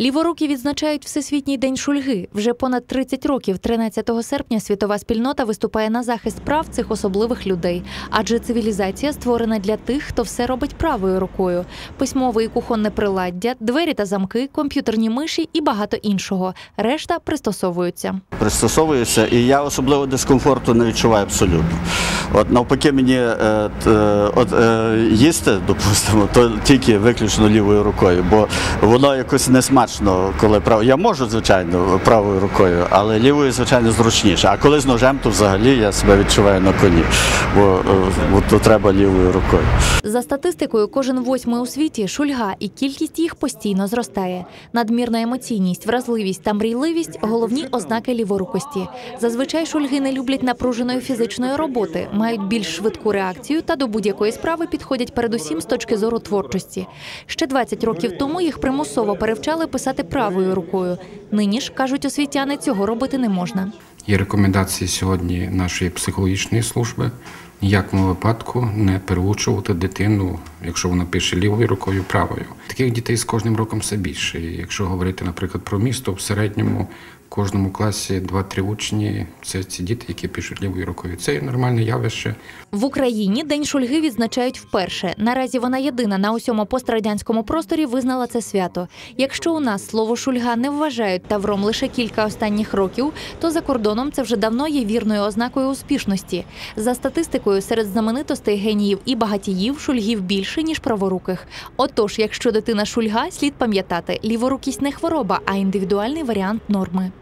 Ліворуки відзначають Всесвітній день шульги. Вже понад 30 років, 13 серпня, світова спільнота виступає на захист прав цих особливих людей. Адже цивілізація створена для тих, хто все робить правою рукою: письмове і кухонне приладдя, двері та замки, комп'ютерні миші і багато іншого. Решта пристосовуються. пристосовуюся, і я особливо дискомфорту не відчуваю абсолютно. От навпаки, мені е, е, от, е, їсти, допустимо, то тільки виключно лівою рукою, бо воно якось несмачно, коли право. Я можу, звичайно, правою рукою, але лівою, звичайно, зручніше. А коли з ножем, то взагалі я себе відчуваю на коні, бо, е, бо то треба лівою рукою. За статистикою, кожен восьмий у світі шульга, і кількість їх постійно зростає. Надмірна емоційність, вразливість та мрійливість головні ознаки ліворукості. Зазвичай шульги не люблять напруженої фізичної роботи, мають більш швидку реакцію та до будь-якої справи підходять передусім з точки зору творчості. Ще 20 років тому їх примусово перевчали писати правою рукою. Нині ж кажуть освітяни, цього робити не можна. Є рекомендації сьогодні нашої психологічної служби. Ніякому випадку не переучувати дитину, якщо вона пише лівою рукою, правою. Таких дітей з кожним роком все більше. І якщо говорити, наприклад, про місто, в середньому кожному класі 2-3 учні це ці діти, які пишуть лівою рукою. Це нормальне явище. В Україні День шульги відзначають вперше. Наразі вона єдина на усьому пострадянському просторі визнала це свято. Якщо у нас слово шульга не вважають тавром лише кілька останніх років, то за кордоном це вже давно є вірною ознакою успішності. За статистикою, серед знаменитостей геніїв і багатіїв шульгів більше ніж праворуких. Отож, якщо дитина шульга, слід пам'ятати, ліворукість не хвороба, а індивідуальний варіант норми.